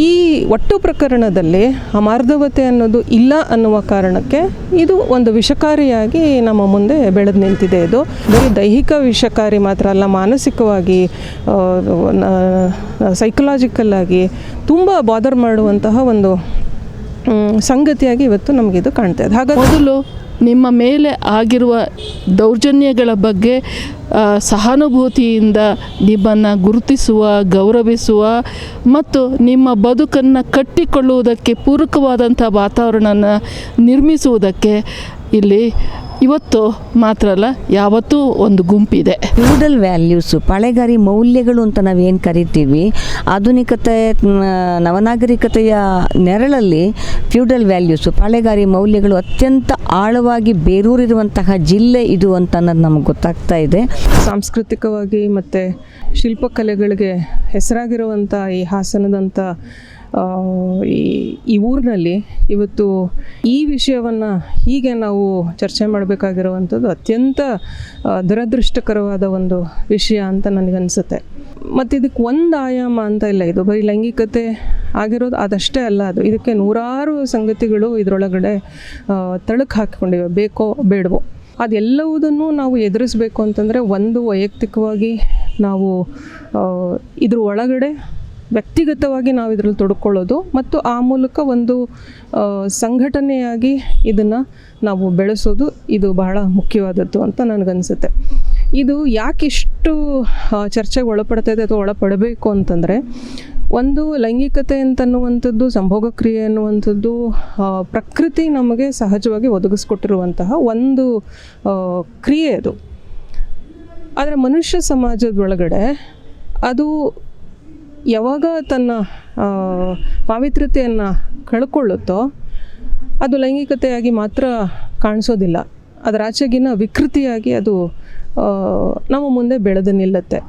ಈ ಒಟ್ಟು ಪ್ರಕರಣದಲ್ಲಿ ಅಮಾರ್ಧವತೆ ಅನ್ನೋದು ಇಲ್ಲ ಅನ್ನುವ ಕಾರಣಕ್ಕೆ ಇದು ಒಂದು ವಿಷಕಾರಿಯಾಗಿ ನಮ್ಮ ಮುಂದೆ ಬೆಳೆದು ನಿಂತಿದೆ ಇದು. ಬರೀ ದೈಹಿಕ ವಿಷಕಾರಿ ಮಾತ್ರ ಅಲ್ಲ, ಮಾನಸಿಕವಾಗಿ ಸೈಕಲಾಜಿಕಲ್ ಆಗಿ ತುಂಬ ಬಾದರ್ ಮಾಡುವಂತಹ ಒಂದು ಸಂಗತಿಯಾಗಿ ಇವತ್ತು ನಮಗಿದು ಕಾಣ್ತಾ ಇದೆ. ಹಾಗಾಗಿ ಮೊದಲು ನಿಮ್ಮ ಮೇಲೆ ಆಗಿರುವ ದೌರ್ಜನ್ಯಗಳ ಬಗ್ಗೆ ಸಹಾನುಭೂತಿಯಿಂದ ನಿಮ್ಮನ್ನು ಗುರುತಿಸುವ, ಗೌರವಿಸುವ ಮತ್ತು ನಿಮ್ಮ ಬದುಕನ್ನು ಕಟ್ಟಿಕೊಳ್ಳುವುದಕ್ಕೆ ಪೂರಕವಾದಂಥ ವಾತಾವರಣನ ನಿರ್ಮಿಸುವುದಕ್ಕೆ ಇಲ್ಲಿ ಇವತ್ತು ಮಾತ್ರ ಅಲ್ಲ ಯಾವತ್ತೂ ಒಂದು ಗುಂಪಿದೆ. ಫ್ಯೂಡಲ್ ವ್ಯಾಲ್ಯೂಸು ಪಳೆಗಾರಿ ಮೌಲ್ಯಗಳು ಅಂತ ನಾವೇನು ಕರಿತೀವಿ? ಆಧುನಿಕತೆ ನವನಾಗರಿಕತೆಯ ನೆರಳಲ್ಲಿ ಫ್ಯೂಡಲ್ ವ್ಯಾಲ್ಯೂಸು ಪಳೆಗಾರಿ ಮೌಲ್ಯಗಳು ಅತ್ಯಂತ ಆಳವಾಗಿ ಬೇರೂರಿರುವಂತಹ ಜಿಲ್ಲೆ ಇದು ಅಂತ ಅನ್ನೋದು ನಮ್ಗೆ ಗೊತ್ತಾಗ್ತಾ ಇದೆ. ಸಾಂಸ್ಕೃತಿಕವಾಗಿ ಮತ್ತು ಶಿಲ್ಪಕಲೆಗಳಿಗೆ ಹೆಸರಾಗಿರುವಂಥ ಈ ಹಾಸನದಂಥ ಈ ಊರಿನಲ್ಲಿ ಇವತ್ತು ಈ ವಿಷಯವನ್ನು ಹೀಗೆ ನಾವು ಚರ್ಚೆ ಮಾಡಬೇಕಾಗಿರುವಂಥದ್ದು ಅತ್ಯಂತ ದುರದೃಷ್ಟಕರವಾದ ಒಂದು ವಿಷಯ ಅಂತ ನನಗನ್ಸುತ್ತೆ. ಮತ್ತು ಇದಕ್ಕೆ ಒಂದು ಆಯಾಮ ಅಂತ ಇಲ್ಲ. ಇದು ಬರೀ ಲೈಂಗಿಕತೆ ಆಗಿರೋದು ಅದಷ್ಟೇ ಅಲ್ಲ ಅದು. ಇದಕ್ಕೆ ನೂರಾರು ಸಂಗತಿಗಳು ಇದರೊಳಗಡೆ ತಳಕು ಹಾಕಿಕೊಂಡಿವೆ. ಬೇಕೋ ಬೇಡವೋ. ಅದೆಲ್ಲವುದನ್ನು ನಾವು ಎದುರಿಸಬೇಕು ಅಂತಂದರೆ ಒಂದು ವೈಯಕ್ತಿಕವಾಗಿ ನಾವು ಇದ್ರ ಒಳಗಡೆ ವ್ಯಕ್ತಿಗತವಾಗಿ ನಾವು ಇದರಲ್ಲಿ ತೊಡ್ಕೊಳ್ಳೋದು ಮತ್ತು ಆ ಮೂಲಕ ಒಂದು ಸಂಘಟನೆಯಾಗಿ ಇದನ್ನು ನಾವು ಬೆಳೆಸೋದು ಇದು ಬಹಳ ಮುಖ್ಯವಾದದ್ದು ಅಂತ ನನಗನ್ಸುತ್ತೆ. ಇದು ಯಾಕೆ ಇಷ್ಟು ಚರ್ಚೆಗೆ ಒಳಪಡ್ತಾ ಇದೆ ಅಥವಾ ಒಳಪಡಬೇಕು ಅಂತಂದರೆ, ಒಂದು ಲೈಂಗಿಕತೆ ಅಂತನ್ನುವಂಥದ್ದು, ಸಂಭೋಗ ಕ್ರಿಯೆ ಅನ್ನುವಂಥದ್ದು ಪ್ರಕೃತಿ ನಮಗೆ ಸಹಜವಾಗಿ ಒದಗಿಸ್ಕೊಟ್ಟಿರುವಂತಹ ಒಂದು ಕ್ರಿಯೆ ಅದು. ಆದರೆ ಮನುಷ್ಯ ಸಮಾಜದೊಳಗಡೆ ಅದು ಯಾವಾಗ ತನ್ನ ಪಾವಿತ್ರ್ಯತೆಯನ್ನು ಕಳ್ಕೊಳ್ಳುತ್ತೋ, ಅದು ಲೈಂಗಿಕತೆಯಾಗಿ ಮಾತ್ರ ಕಾಣಿಸೋದಿಲ್ಲ. ಅದರ ಆಚೆಗಿನ ವಿಕೃತಿಯಾಗಿ ಅದು ನಮ್ಮ ಮುಂದೆ ಬೆಳೆದು ನಿಲ್ಲುತ್ತೆ.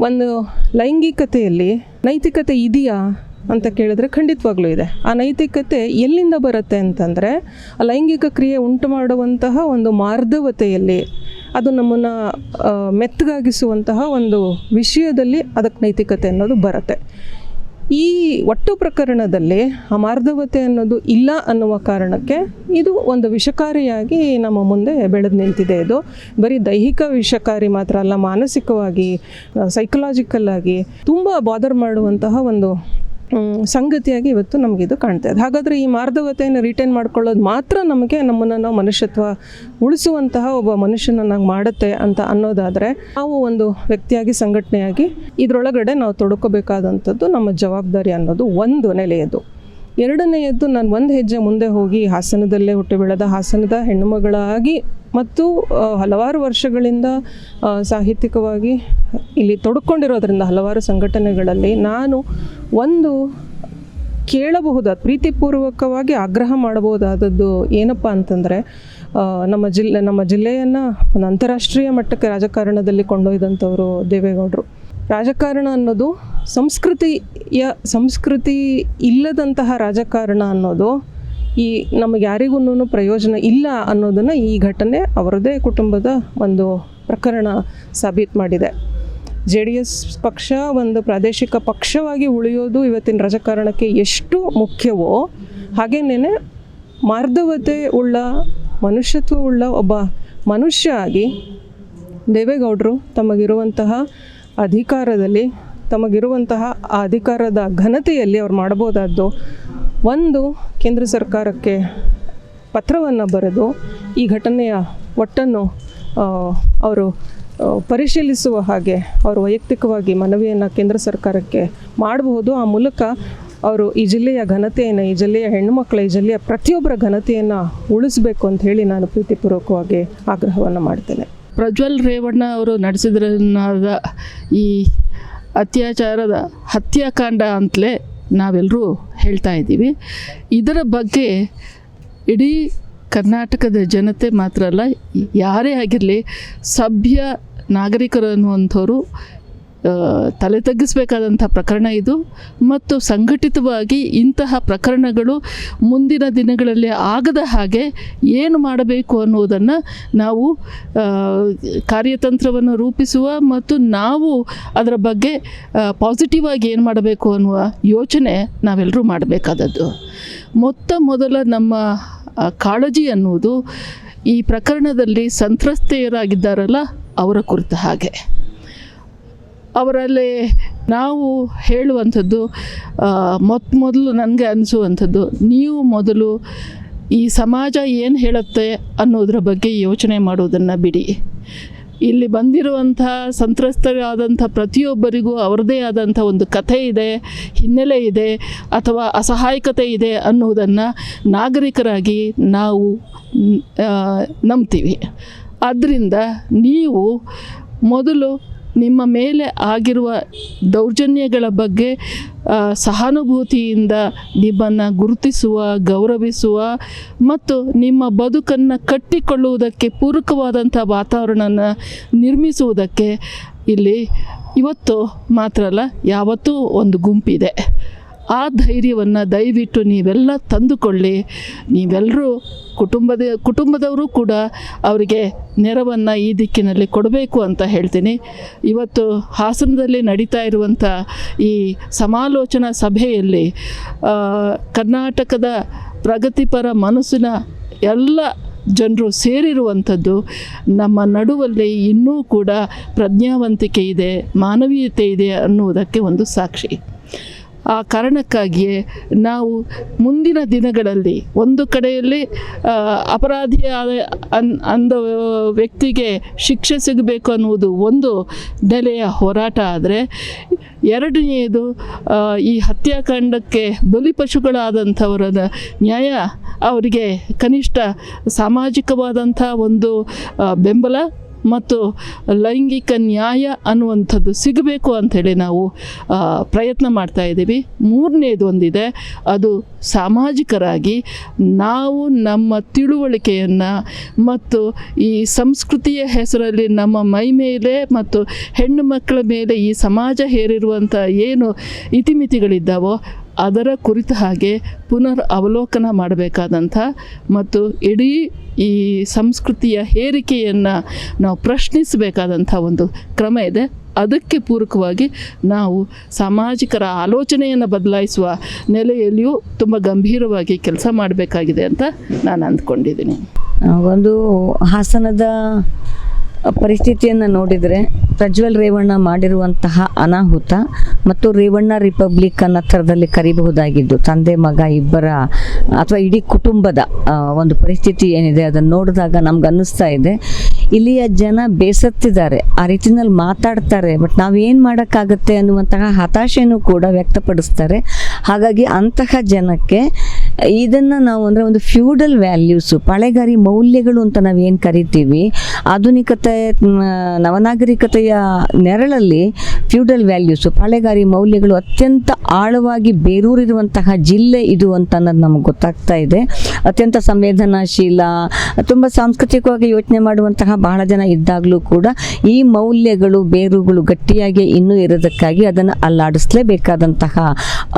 ಒಂದು ಲೈಂಗಿಕತೆಯಲ್ಲಿ ನೈತಿಕತೆ ಇದೆಯಾ ಅಂತ ಕೇಳಿದ್ರೆ ಖಂಡಿತವಾಗ್ಲೂ ಇದೆ. ಆ ನೈತಿಕತೆ ಎಲ್ಲಿಂದ ಬರುತ್ತೆ ಅಂತಂದರೆ, ಆ ಲೈಂಗಿಕ ಕ್ರಿಯೆ ಉಂಟು ಮಾಡುವಂತಹ ಒಂದು ಮಾರ್ಧವತೆಯಲ್ಲಿ ಅದು ನಮ್ಮನ್ನು ಮೆತ್ತಗಾಗಿಸುವಂತಹ ಒಂದು ವಿಷಯದಲ್ಲಿ ಅದಕ್ಕೆ ನೈತಿಕತೆ ಅನ್ನೋದು ಬರುತ್ತೆ. ಈ ಒಟ್ಟು ಪ್ರಕರಣದಲ್ಲಿ ಅಮಾರ್ಧವತೆ ಅನ್ನೋದು ಇಲ್ಲ ಅನ್ನುವ ಕಾರಣಕ್ಕೆ ಇದು ಒಂದು ವಿಷಕಾರಿಯಾಗಿ ನಮ್ಮ ಮುಂದೆ ಬೆಳೆದು ನಿಂತಿದೆ ಇದು. ಬರೀ ದೈಹಿಕ ವಿಷಕಾರಿ ಮಾತ್ರ ಅಲ್ಲ, ಮಾನಸಿಕವಾಗಿ ಸೈಕಲಾಜಿಕಲ್ ಆಗಿ ತುಂಬ ಬಾದರ್ ಮಾಡುವಂತಹ ಒಂದು ಸಂಗತಿಯಾಗಿ ಇವತ್ತು ನಮಗಿದು ಕಾಣ್ತಾ ಇದೆ. ಹಾಗಾದರೆ ಈ ಮಾರ್ಧವತೆಯನ್ನು ರಿಟೈನ್ ಮಾಡ್ಕೊಳ್ಳೋದು ಮಾತ್ರ ನಮಗೆ ನಮ್ಮನ್ನು ನಾವು ಮನುಷ್ಯತ್ವ ಉಳಿಸುವಂತಹ ಒಬ್ಬ ಮನುಷ್ಯನನ್ನಾಗಿ ಮಾಡುತ್ತೆ ಅಂತ ಅನ್ನೋದಾದರೆ ನಾವು ಒಂದು ವ್ಯಕ್ತಿಯಾಗಿ, ಸಂಘಟನೆಯಾಗಿ ಇದರೊಳಗಡೆ ನಾವು ತೊಡ್ಕೋಬೇಕಾದಂಥದ್ದು ನಮ್ಮ ಜವಾಬ್ದಾರಿ ಅನ್ನೋದು ಒಂದು ನೆಲೆಯದು. ಎರಡನೆಯದ್ದು ನಾನು ಒಂದು ಹೆಜ್ಜೆ ಮುಂದೆ ಹೋಗಿ ಹಾಸನದಲ್ಲೇ ಹುಟ್ಟಿ ಬೆಳೆದ ಹಾಸನದ ಹೆಣ್ಣುಮಗಳಾಗಿ ಮತ್ತು ಹಲವಾರು ವರ್ಷಗಳಿಂದ ಸಾಹಿತ್ಯಿಕವಾಗಿ ಇಲ್ಲಿ ತೊಡಕೊಂಡಿರೋದ್ರಿಂದ, ಹಲವಾರು ಸಂಘಟನೆಗಳಲ್ಲಿ ನಾನು ಒಂದು ಕೇಳಬಹುದಾದ, ಪ್ರೀತಿಪೂರ್ವಕವಾಗಿ ಆಗ್ರಹ ಮಾಡಬಹುದಾದದ್ದು ಏನಪ್ಪ ಅಂತಂದರೆ ನಮ್ಮ ಜಿಲ್ಲೆ ನಮ್ಮ ಜಿಲ್ಲೆಯನ್ನು ಒಂದು ಅಂತಾರಾಷ್ಟ್ರೀಯ ಮಟ್ಟಕ್ಕೆ ರಾಜಕಾರಣದಲ್ಲಿ ಕೊಂಡೊಯ್ದಂಥವರು ದೇವೇಗೌಡರು. ರಾಜಕಾರಣ ಅನ್ನೋದು ಸಂಸ್ಕೃತಿಯ, ಸಂಸ್ಕೃತಿ ಇಲ್ಲದಂತಹ ರಾಜಕಾರಣ ಅನ್ನೋದು ಈ ನಮಗೆ ಯಾರಿಗೂ ಪ್ರಯೋಜನ ಇಲ್ಲ ಅನ್ನೋದನ್ನು ಈ ಘಟನೆ ಅವರದೇ ಕುಟುಂಬದ ಒಂದು ಪ್ರಕರಣ ಸಾಬೀತು ಮಾಡಿದೆ. ಜೆ ಡಿ ಎಸ್ ಪಕ್ಷ ಒಂದು ಪ್ರಾದೇಶಿಕ ಪಕ್ಷವಾಗಿ ಉಳಿಯೋದು ಇವತ್ತಿನ ರಾಜಕಾರಣಕ್ಕೆ ಎಷ್ಟು ಮುಖ್ಯವೋ ಹಾಗೇನೇ ಮಾರ್ಧವತೆ ಉಳ್ಳ, ಮನುಷ್ಯತ್ವ ಉಳ್ಳ ಒಬ್ಬ ಮನುಷ್ಯ ಆಗಿ ದೇವೇಗೌಡರು ತಮಗಿರುವಂತಹ ಅಧಿಕಾರದಲ್ಲಿ, ತಮಗಿರುವಂತಹ ಅಧಿಕಾರದ ಘನತೆಯಲ್ಲಿ ಅವ್ರು ಮಾಡ್ಬೋದಾದ್ದು ಒಂದು ಕೇಂದ್ರ ಸರ್ಕಾರಕ್ಕೆ ಪತ್ರವನ್ನು ಬರೆದು ಈ ಘಟನೆಯ ಒಟ್ಟನ್ನು ಅವರು ಪರಿಶೀಲಿಸುವ ಹಾಗೆ ಅವರು ವೈಯಕ್ತಿಕವಾಗಿ ಮನವಿಯನ್ನು ಕೇಂದ್ರ ಸರ್ಕಾರಕ್ಕೆ ಮಾಡಬಹುದು. ಆ ಮೂಲಕ ಅವರು ಈ ಜಿಲ್ಲೆಯ ಘನತೆಯನ್ನು, ಈ ಜಿಲ್ಲೆಯ ಹೆಣ್ಣುಮಕ್ಕಳ ಈ ಜಿಲ್ಲೆಯ ಪ್ರತಿಯೊಬ್ಬರ ಘನತೆಯನ್ನು ಉಳಿಸಬೇಕು ಅಂತ ಹೇಳಿ ನಾನು ಪ್ರೀತಿಪೂರ್ವಕವಾಗಿ ಆಗ್ರಹವನ್ನು ಮಾಡ್ತೇನೆ. ಪ್ರಜ್ವಲ್ ರೇವಣ್ಣ ಅವರು ನಡೆಸಿದ್ರನ್ನಾದ ಈ ಅತ್ಯಾಚಾರದ ಹತ್ಯಾಕಾಂಡ ಅಂತಲೇ ನಾವೆಲ್ಲರೂ ಹೇಳ್ತಾ ಇದ್ದೀವಿ. ಇದರ ಬಗ್ಗೆ ಇಡೀ ಕರ್ನಾಟಕದ ಜನತೆ ಮಾತ್ರ ಅಲ್ಲ ಯಾರೇ ಆಗಿರಲಿ ಸಭ್ಯ ನಾಗರಿಕರು ಅನ್ನುವಂಥವ್ರು ತಲೆ ತಗ್ಗಿಸಬೇಕಾದಂಥ ಪ್ರಕರಣ ಇದು. ಮತ್ತು ಸಂಘಟಿತವಾಗಿ ಇಂತಹ ಪ್ರಕರಣಗಳು ಮುಂದಿನ ದಿನಗಳಲ್ಲಿ ಆಗದ ಹಾಗೆ ಏನು ಮಾಡಬೇಕು ಅನ್ನುವುದನ್ನು ನಾವು ಕಾರ್ಯತಂತ್ರವನ್ನು ರೂಪಿಸುವ ಮತ್ತು ನಾವು ಅದರ ಬಗ್ಗೆ ಪಾಸಿಟಿವ್ ಆಗಿ ಏನು ಮಾಡಬೇಕು ಅನ್ನುವ ಯೋಚನೆ ನಾವೆಲ್ಲರೂ ಮಾಡಬೇಕಾದದ್ದು. ಮೊತ್ತ ಮೊದಲ ನಮ್ಮ ಕಾಳಜಿ ಅನ್ನುವುದು ಈ ಪ್ರಕರಣದಲ್ಲಿ ಸಂತ್ರಸ್ತೆಯರಾಗಿದ್ದಾರಲ್ಲ ಅವರ ಕುರಿತ ಹಾಗೆ. ಅವರಲ್ಲಿ ನಾವು ಹೇಳುವಂಥದ್ದು ಮೊತ್ ಮೊದಲು ನನಗೆ ಅನಿಸುವಂಥದ್ದು, ನೀವು ಮೊದಲು ಈ ಸಮಾಜ ಏನು ಹೇಳುತ್ತೆ ಅನ್ನೋದ್ರ ಬಗ್ಗೆ ಯೋಚನೆ ಮಾಡೋದನ್ನು ಬಿಡಿ. ಇಲ್ಲಿ ಬಂದಿರುವಂಥ ಸಂತ್ರಸ್ತರಾದಂಥ ಪ್ರತಿಯೊಬ್ಬರಿಗೂ ಅವರದೇ ಆದಂಥ ಒಂದು ಕಥೆ ಇದೆ, ಹಿನ್ನೆಲೆ ಇದೆ, ಅಥವಾ ಅಸಹಾಯಕತೆ ಇದೆ ಅನ್ನೋದನ್ನು ನಾಗರಿಕರಾಗಿ ನಾವು ನಂಬ್ತೀವಿ. ಆದ್ದರಿಂದ ನೀವು ಮೊದಲು ನಿಮ್ಮ ಮೇಲೆ ಆಗಿರುವ ದೌರ್ಜನ್ಯಗಳ ಬಗ್ಗೆ ಸಹಾನುಭೂತಿಯಿಂದ ನಿಮ್ಮನ್ನು ಗುರುತಿಸುವ, ಗೌರವಿಸುವ ಮತ್ತು ನಿಮ್ಮ ಬದುಕನ್ನು ಕಟ್ಟಿಕೊಳ್ಳುವುದಕ್ಕೆ ಪೂರಕವಾದಂಥ ವಾತಾವರಣನ ನಿರ್ಮಿಸುವುದಕ್ಕೆ ಇಲ್ಲಿ ಇವತ್ತು ಮಾತ್ರ ಅಲ್ಲ, ಯಾವತ್ತೂ ಒಂದು ಗುಂಪಿದೆ. ಆ ಧೈರ್ಯವನ್ನು ದಯವಿಟ್ಟು ನೀವೆಲ್ಲ ತಂದುಕೊಳ್ಳಿ. ನೀವೆಲ್ಲರೂ ಕುಟುಂಬದ, ಕುಟುಂಬದವರು ಕೂಡ ಅವರಿಗೆ ನೆರವನ್ನು ಈ ದಿಕ್ಕಿನಲ್ಲಿ ಕೊಡಬೇಕು ಅಂತ ಹೇಳ್ತೀನಿ. ಇವತ್ತು ಹಾಸನದಲ್ಲಿ ನಡೀತಾ ಇರುವಂಥ ಈ ಸಮಾಲೋಚನಾ ಸಭೆಯಲ್ಲಿ ಕರ್ನಾಟಕದ ಪ್ರಗತಿಪರ ಮನಸ್ಸಿನ ಎಲ್ಲ ಜನರು ಸೇರಿರುವಂಥದ್ದು, ನಮ್ಮ ನಡುವಲ್ಲಿ ಇನ್ನೂ ಕೂಡ ಪ್ರಜ್ಞಾವಂತಿಕೆ ಇದೆ, ಮಾನವೀಯತೆ ಇದೆ ಅನ್ನುವುದಕ್ಕೆ ಒಂದು ಸಾಕ್ಷಿ. ಆ ಕಾರಣಕ್ಕಾಗಿಯೇ ನಾವು ಮುಂದಿನ ದಿನಗಳಲ್ಲಿ ಒಂದು ಕಡೆಯಲ್ಲಿ ಅಪರಾಧಿ ಅನ್, ಅಂದ ವ್ಯಕ್ತಿಗೆ ಶಿಕ್ಷೆ ಸಿಗಬೇಕು ಅನ್ನುವುದು ಒಂದು ನೆಲೆಯ ಹೋರಾಟ ಆದರೆ, ಎರಡನೆಯದು ಈ ಹತ್ಯಾಕಾಂಡಕ್ಕೆ ಬಲಿಪಶುಗಳಾದಂಥವರ ನ್ಯಾಯ ಅವರಿಗೆ ಕನಿಷ್ಠ ಸಾಮಾಜಿಕವಾದಂಥ ಒಂದು ಬೆಂಬಲ ಮತ್ತು ಲೈಂಗಿಕ ನ್ಯಾಯ ಅನ್ನುವಂಥದ್ದು ಸಿಗಬೇಕು ಅಂಥೇಳಿ ನಾವು ಪ್ರಯತ್ನ ಮಾಡ್ತಾ ಇದ್ದೀವಿ. ಮೂರನೇದು ಒಂದಿದೆ, ಅದು ಸಾಮಾಜಿಕರಾಗಿ ನಾವು ನಮ್ಮ ತಿಳುವಳಿಕೆಯನ್ನು ಮತ್ತು ಈ ಸಂಸ್ಕೃತಿಯ ಹೆಸರಲ್ಲಿ ನಮ್ಮ ಮೈ ಮೇಲೆ ಮತ್ತು ಹೆಣ್ಣು ಮಕ್ಕಳ ಮೇಲೆ ಈ ಸಮಾಜ ಹೇರಿರುವಂಥ ಏನು ಇತಿಮಿತಿಗಳಿದ್ದಾವೋ ಅದರ ಕುರಿತ ಹಾಗೆ ಪುನರ್ ಅವಲೋಕನ ಮಾಡಬೇಕಾದಂಥ ಮತ್ತು ಇಡೀ ಈ ಸಂಸ್ಕೃತಿಯ ಹೇರಿಕೆಯನ್ನು ನಾವು ಪ್ರಶ್ನಿಸಬೇಕಾದಂಥ ಒಂದು ಕ್ರಮ ಇದೆ. ಅದಕ್ಕೆ ಪೂರಕವಾಗಿ ನಾವು ಸಾಮಾಜಿಕರ ಆಲೋಚನೆಯನ್ನು ಬದಲಾಯಿಸುವ ನೆಲೆಯಲ್ಲಿಯೂ ತುಂಬ ಗಂಭೀರವಾಗಿ ಕೆಲಸ ಮಾಡಬೇಕಾಗಿದೆ ಅಂತ ನಾನು ಅಂದ್ಕೊಂಡಿದ್ದೀನಿ. ಒಂದು ಹಾಸನದ ಪರಿಸ್ಥಿತಿಯನ್ನು ನೋಡಿದರೆ ಪ್ರಜ್ವಲ್ ರೇವಣ್ಣ ಮಾಡಿರುವಂತಹ ಅನಾಹುತ ಮತ್ತು ರೇವಣ್ಣ ರಿಪಬ್ಲಿಕ್ ಅನ್ನೋ ಥರದಲ್ಲಿ ಕರಿಬಹುದಾಗಿದ್ದು, ತಂದೆ, ಮಗ ಇಬ್ಬರ ಅಥವಾ ಇಡೀ ಕುಟುಂಬದ ಒಂದು ಪರಿಸ್ಥಿತಿ ಏನಿದೆ ಅದನ್ನು ನೋಡಿದಾಗ ನಮ್ಗೆ ಅನ್ನಿಸ್ತಾ ಇದೆ. ಇಲ್ಲಿಯ ಜನ ಬೇಸತ್ತಿದ್ದಾರೆ, ಆ ರೀತಿನಲ್ಲಿ ಮಾತಾಡ್ತಾರೆ, ಬಟ್ ನಾವೇನು ಮಾಡೋಕ್ಕಾಗತ್ತೆ ಅನ್ನುವಂತಹ ಹತಾಶೆನೂ ಕೂಡ ವ್ಯಕ್ತಪಡಿಸ್ತಾರೆ. ಹಾಗಾಗಿ ಅಂತಹ ಜನಕ್ಕೆ ಇದನ್ನು ನಾವು ಅಂದರೆ ಒಂದು ಫ್ಯೂಡಲ್ ವ್ಯಾಲ್ಯೂಸು, ಪಳೆಗಾರಿ ಮೌಲ್ಯಗಳು ಅಂತ ನಾವೇನು ಕರಿತೀವಿ? ಆಧುನಿಕತೆ ನವನಾಗರಿಕತೆಯ ನೆರಳಲ್ಲಿ ಫ್ಯೂಡಲ್ ವ್ಯಾಲ್ಯೂಸು, ಪಳೆಗಾರಿ ಮೌಲ್ಯಗಳು ಅತ್ಯಂತ ಆಳವಾಗಿ ಬೇರೂರಿರುವಂತಹ ಜಿಲ್ಲೆ ಇದು ಅಂತ ಅನ್ನೋದು ನಮಗೆ ಗೊತ್ತಾಗ್ತಾ ಇದೆ. ಅತ್ಯಂತ ಸಂವೇದನಾಶೀಲ, ತುಂಬ ಸಾಂಸ್ಕೃತಿಕವಾಗಿ ಯೋಚನೆ ಮಾಡುವಂತಹ ಬಹಳ ಜನ ಇದ್ದಾಗಲೂ ಕೂಡ ಈ ಮೌಲ್ಯಗಳು, ಬೇರುಗಳು ಗಟ್ಟಿಯಾಗಿ ಇನ್ನೂ ಇರೋದಕ್ಕಾಗಿ ಅದನ್ನು ಅಲ್ಲಾಡಿಸ್ಲೇಬೇಕಾದಂತಹ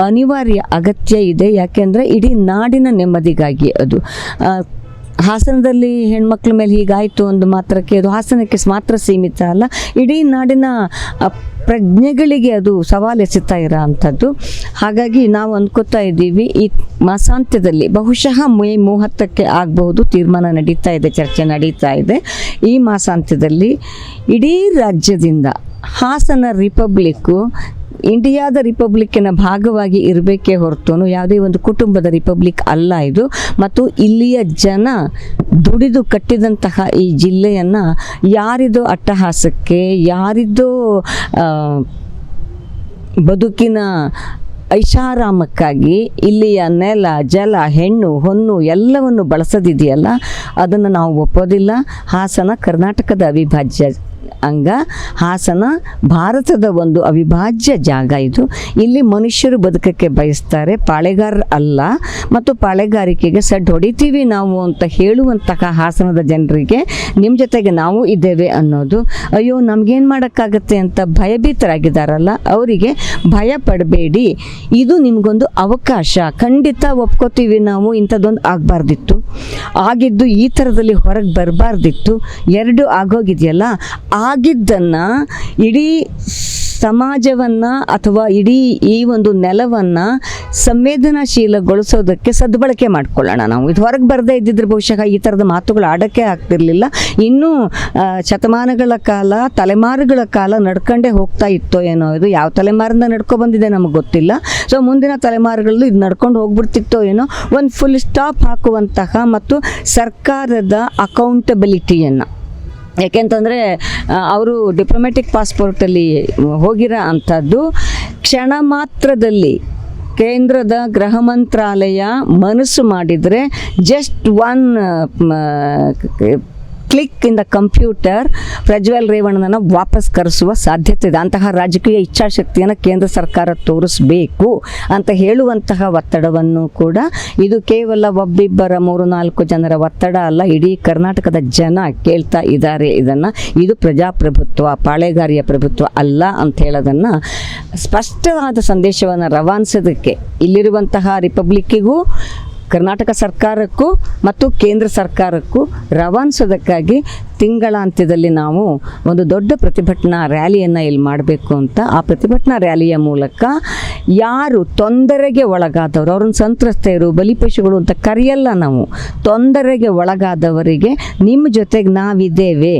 ಅನಿವಾರ್ಯ ಅಗತ್ಯ ಇದೆ. ಯಾಕೆಂದರೆ ಇಡೀ ನಾಡಿನ ನೆಮ್ಮದಿಗಾಗಿ ಅದು. ಹಾಸನದಲ್ಲಿ ಹೆಣ್ಮಕ್ಳ ಮೇಲೆ ಹೀಗಾಯಿತು ಒಂದು ಮಾತ್ರಕ್ಕೆ, ಅದು ಹಾಸನಕ್ಕೆ ಮಾತ್ರ ಸೀಮಿತ ಅಲ್ಲ, ಇಡೀ ನಾಡಿನ ಪ್ರಜ್ಞೆಗಳಿಗೆ ಅದು ಸವಾಲು ಎಸೆತಾ ಇರೋ ಅಂಥದ್ದು. ಹಾಗಾಗಿ ನಾವು ಅಂದ್ಕೋತಾ ಇದ್ದೀವಿ, ಈ ಮಾಸಾಂತ್ಯದಲ್ಲಿ ಬಹುಶಃ ಮೇ ಮೂವತ್ತಕ್ಕೆ ಆಗಬಹುದು ತೀರ್ಮಾನ ನಡೀತಾ ಇದೆ, ಚರ್ಚೆ ನಡೀತಾ ಇದೆ. ಈ ಮಾಸಾಂತ್ಯದಲ್ಲಿ ಇಡೀ ರಾಜ್ಯದಿಂದ ಹಾಸನ ರಿಪಬ್ಲಿಕ್ಕು ಇಂಡಿಯಾದ ರಿಪಬ್ಲಿಕ್ಕಿನ ಭಾಗವಾಗಿ ಇರಬೇಕೇ ಹೊರತು ಯಾವುದೇ ಒಂದು ಕುಟುಂಬದ ರಿಪಬ್ಲಿಕ್ ಅಲ್ಲ ಇದು. ಮತ್ತು ಇಲ್ಲಿಯ ಜನ ದುಡಿದು ಕಟ್ಟಿದಂತಹ ಈ ಜಿಲ್ಲೆಯನ್ನು ಯಾರಿದೋ ಅಟ್ಟಹಾಸಕ್ಕೆ ಯಾರಿದ್ದೋ ಬದುಕಿನ ಐಷಾರಾಮಕ್ಕಾಗಿ ಇಲ್ಲಿಯ ನೆಲ, ಜಲ, ಹೆಣ್ಣು, ಹೊನ್ನು ಎಲ್ಲವನ್ನು ಬಳಸದಿದೆಯಲ್ಲ, ಅದನ್ನು ನಾವು ಒಪ್ಪೋದಿಲ್ಲ. ಹಾಸನ ಕರ್ನಾಟಕದ ಅವಿಭಾಜ್ಯ ಅಂಗ, ಹಾಸನ, ಭಾರತದ ಒಂದು ಅವಿಭಾಜ್ಯ ಜಾಗ ಇದು. ಇಲ್ಲಿ ಮನುಷ್ಯರು ಬದುಕಕ್ಕೆ ಬಯಸ್ತಾರೆ, ಪಾಳೆಗಾರ ಅಲ್ಲ. ಮತ್ತು ಪಾಳೆಗಾರಿಕೆಗೆ ಸಡ್ ಹೊಡಿತೀವಿ ನಾವು ಅಂತ ಹೇಳುವಂತಹ ಹಾಸನದ ಜನರಿಗೆ ನಿಮ್ಮ ಜೊತೆಗೆ ನಾವು ಇದ್ದೇವೆ ಅನ್ನೋದು. ಅಯ್ಯೋ, ನಮಗೇನು ಮಾಡೋಕ್ಕಾಗತ್ತೆ ಅಂತ ಭಯಭೀತರಾಗಿದ್ದಾರಲ್ಲ, ಅವರಿಗೆ ಭಯ ಪಡಬೇಡಿ. ಇದು ನಿಮಗೊಂದು ಅವಕಾಶ. ಖಂಡಿತ ಒಪ್ಕೋತೀವಿ ನಾವು, ಇಂಥದ್ದೊಂದು ಆಗಬಾರ್ದಿತ್ತು. ಆಗಿದ್ದು ಈ ಥರದಲ್ಲಿ ಹೊರಗೆ ಬರಬಾರ್ದಿತ್ತು. ಎರಡು ಆಗೋಗಿದೆಯಲ್ಲ ಆಗಿದ್ದನ್ನು ಇಡೀ ಸಮಾಜವನ್ನು ಅಥವಾ ಇಡೀ ಈ ಒಂದು ನೆಲವನ್ನು ಸಂವೇದನಾಶೀಲಗೊಳಿಸೋದಕ್ಕೆ ಸದ್ಬಳಕೆ ಮಾಡ್ಕೊಳ್ಳೋಣ ನಾವು. ಇದು ಹೊರಗೆ ಬರದೇ ಇದ್ದಿದ್ರೆ ಬಹುಶಃ ಈ ಥರದ ಮಾತುಗಳು ಆಡೋಕ್ಕೆ ಆಗ್ತಿರಲಿಲ್ಲ. ಇನ್ನೂ ಶತಮಾನಗಳ ಕಾಲ, ತಲೆಮಾರುಗಳ ಕಾಲ ನಡ್ಕೊಂಡೇ ಹೋಗ್ತಾ ಇತ್ತೋ ಏನೋ ಇದು? ಯಾವ ತಲೆಮಾರಿಂದ ನಡ್ಕೊ ಬಂದಿದೆ ನಮಗೆ ಗೊತ್ತಿಲ್ಲ. ಸೊ, ಮುಂದಿನ ತಲೆಮಾರುಗಳಲ್ಲೂ ಇದು ನಡ್ಕೊಂಡು ಹೋಗ್ಬಿಡ್ತಿತ್ತೋ ಏನೋ? ಒಂದು ಫುಲ್ ಸ್ಟಾಪ್ ಹಾಕುವಂತಹ ಮತ್ತು ಸರ್ಕಾರದ ಅಕೌಂಟಬಿಲಿಟಿಯನ್ನು ಯಾಕೆಂತಂದರೆ ಅವರು ಡಿಪ್ಲೊಮ್ಯಾಟಿಕ್ ಪಾಸ್ಪೋರ್ಟಲ್ಲಿ ಹೋಗಿರೋ ಅಂಥದ್ದು ಕ್ಷಣ ಮಾತ್ರದಲ್ಲಿ ಕೇಂದ್ರದ ಗೃಹ ಮಂತ್ರಾಲಯ ಮನಸ್ಸು ಮಾಡಿದರೆ ಜಸ್ಟ್ ಒನ್ ಕ್ಲಿಕ್ ಇಂದ ಕಂಪ್ಯೂಟರ್ ಪ್ರಜ್ವಲ್ ರೇವಣ್ಣನ ವಾಪಸ್ ಕರೆಸುವ ಸಾಧ್ಯತೆ ಇದೆ. ಅಂತಹ ರಾಜಕೀಯ ಇಚ್ಛಾಶಕ್ತಿಯನ್ನು ಕೇಂದ್ರ ಸರ್ಕಾರ ತೋರಿಸಬೇಕು ಅಂತ ಹೇಳುವಂತಹ ಒತ್ತಡವನ್ನು ಕೂಡ ಇದು ಕೇವಲ ಒಬ್ಬಿಬ್ಬರ ಮೂರು ನಾಲ್ಕು ಜನರ ಒತ್ತಡ ಅಲ್ಲ, ಇಡೀ ಕರ್ನಾಟಕದ ಜನ ಕೇಳ್ತಾ ಇದ್ದಾರೆ ಇದನ್ನು. ಇದು ಪ್ರಜಾಪ್ರಭುತ್ವ, ಪಾಳೆಗಾರಿಯ ಪ್ರಭುತ್ವ ಅಲ್ಲ ಅಂತ ಹೇಳೋದನ್ನು ಸ್ಪಷ್ಟವಾದ ಸಂದೇಶವನ್ನು ರವಾನಿಸೋದಕ್ಕೆ ಇಲ್ಲಿರುವಂತಹ ರಿಪಬ್ಲಿಕ್ಕಿಗೂ ಕರ್ನಾಟಕ ಸರ್ಕಾರಕ್ಕೂ ಮತ್ತು ಕೇಂದ್ರ ಸರ್ಕಾರಕ್ಕೂ ರವಾನಿಸೋದಕ್ಕಾಗಿ ತಿಂಗಳಾಂತ್ಯದಲ್ಲಿ ನಾವು ಒಂದು ದೊಡ್ಡ ಪ್ರತಿಭಟನಾ ರ್ಯಾಲಿಯನ್ನು ಇಲ್ಲಿ ಮಾಡಬೇಕು ಅಂತ ಆ ಪ್ರತಿಭಟನಾ ರ್ಯಾಲಿಯ ಮೂಲಕ ಯಾರು ತೊಂದರೆಗೆ ಒಳಗಾದವರು, ಅವ್ರನ್ನ ಸಂತ್ರಸ್ತೆಯರು ಬಲಿಪಶುಗಳು ಅಂತ ಕರೆಯಲ್ಲ ನಾವು. ತೊಂದರೆಗೆ ಒಳಗಾದವರಿಗೆ ನಿಮ್ಮ ಜೊತೆಗೆ ನಾವಿದ್ದೇವೆ.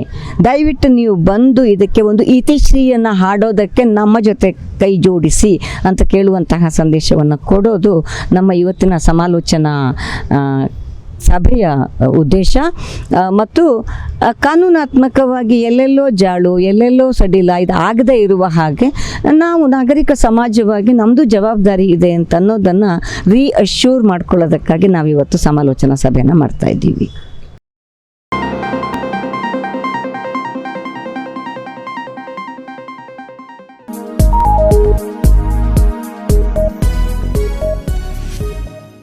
ದಯವಿಟ್ಟು ನೀವು ಬಂದು ಇದಕ್ಕೆ ಒಂದು ಇತಿಶ್ರೀಯನ್ನು ಹಾಡೋದಕ್ಕೆ ನಮ್ಮ ಜೊತೆ ಕೈ ಜೋಡಿಸಿ ಅಂತ ಕೇಳುವಂತಹ ಸಂದೇಶವನ್ನು ಕೊಡೋದು ನಮ್ಮ ಇವತ್ತಿನ ಸಮಾಲೋಚನಾ ಸಭೆಯ ಉದ್ದೇಶ. ಮತ್ತು ಕಾನೂನಾತ್ಮಕವಾಗಿ ಎಲ್ಲೆಲ್ಲೋ ಜಾಳು, ಎಲ್ಲೆಲ್ಲೋ ಸಡಿಲ ಇದು ಆಗದೇ ಇರುವ ಹಾಗೆ, ನಾವು ನಾಗರಿಕ ಸಮಾಜವಾಗಿ ನಮ್ಮದು ಜವಾಬ್ದಾರಿ ಇದೆ ಅಂತ ಅನ್ನೋದನ್ನು ರೀಅಶ್ಯೂರ್ ಮಾಡ್ಕೊಳ್ಳೋದಕ್ಕಾಗಿ ನಾವಿವತ್ತು ಸಮಾಲೋಚನಾ ಸಭೆಯನ್ನು ಮಾಡ್ತಾ ಇದ್ದೀವಿ.